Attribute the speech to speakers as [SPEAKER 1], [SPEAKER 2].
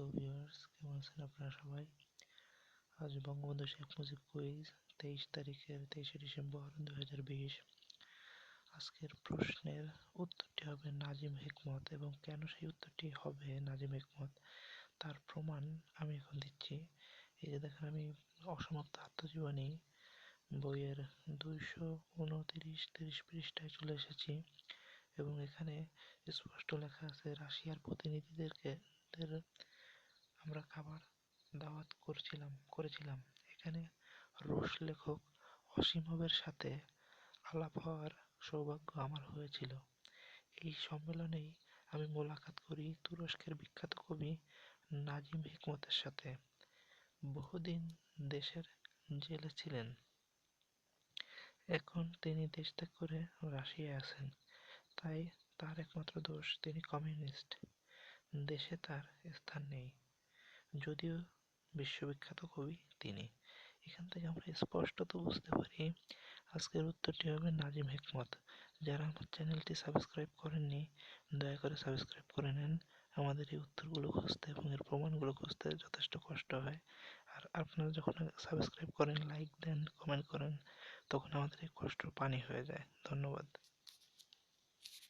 [SPEAKER 1] Hello viewers কেমন আছেন আপনারা সবাই? আজ বঙ্গবন্ধু শেখ মুজিব কুইজ তেইশ তারিখের তেইশে ডিসেম্বর দু হাজার বিশ। আজকের প্রশ্নের উত্তরটি হবে নাজিম হিকমত এবং কেন সেই উত্তরটি হবে নাজিম হিকমত? তার প্রমাণ আমি এখন দিচ্ছি। এই যে দেখেন, আমি অসমাপ্ত আত্মজীবনী বইয়ের দুইশো উনতিরিশ, তিরিশ পৃষ্ঠায় চলে এসেছি এবং এখানে স্পষ্ট লেখা আছে রাশিয়ার প্রতিনিধিদেরকে খাবার দাওয়াত করছিলাম, করেছিলাম। এখানে রুশ লেখক অসীমভের সাথে আলাপ হওয়ার সৌভাগ্য আমার হয়েছিল। এই সম্মেলনেই আমি মোলাকাত করি তুরস্কের বিখ্যাত কবি নাজিম হিকমতের সাথে। বহুদিন দেশের জেলে ছিলেন। এখন তিনি দেশ ত্যাগ করে রাশিয়ায় আছেন। তাই তার একমাত্র দোষ তিনি কমিউনিস্ট। দেশে তার স্থান নেই। যদিও বিশ্ববিখ্যাত কবি তিনি। এখান থেকে আমরা স্পষ্টত বুঝতে পারি আজকের উত্তরটি হবে নাজিম হেকমত। যারা আমার চ্যানেলটি সাবস্ক্রাইব করেননি, দয়া করে সাবস্ক্রাইব করে নেন। আমাদের এই উত্তরগুলো খুঁজতে এবং এর প্রমাণগুলো খুঁজতে যথেষ্ট কষ্ট হয়। আর আপনারা যখন সাবস্ক্রাইব করেন, লাইক দেন, কমেন্ট করেন, তখন আমাদের এই কষ্ট পানি হয়ে যায়। ধন্যবাদ।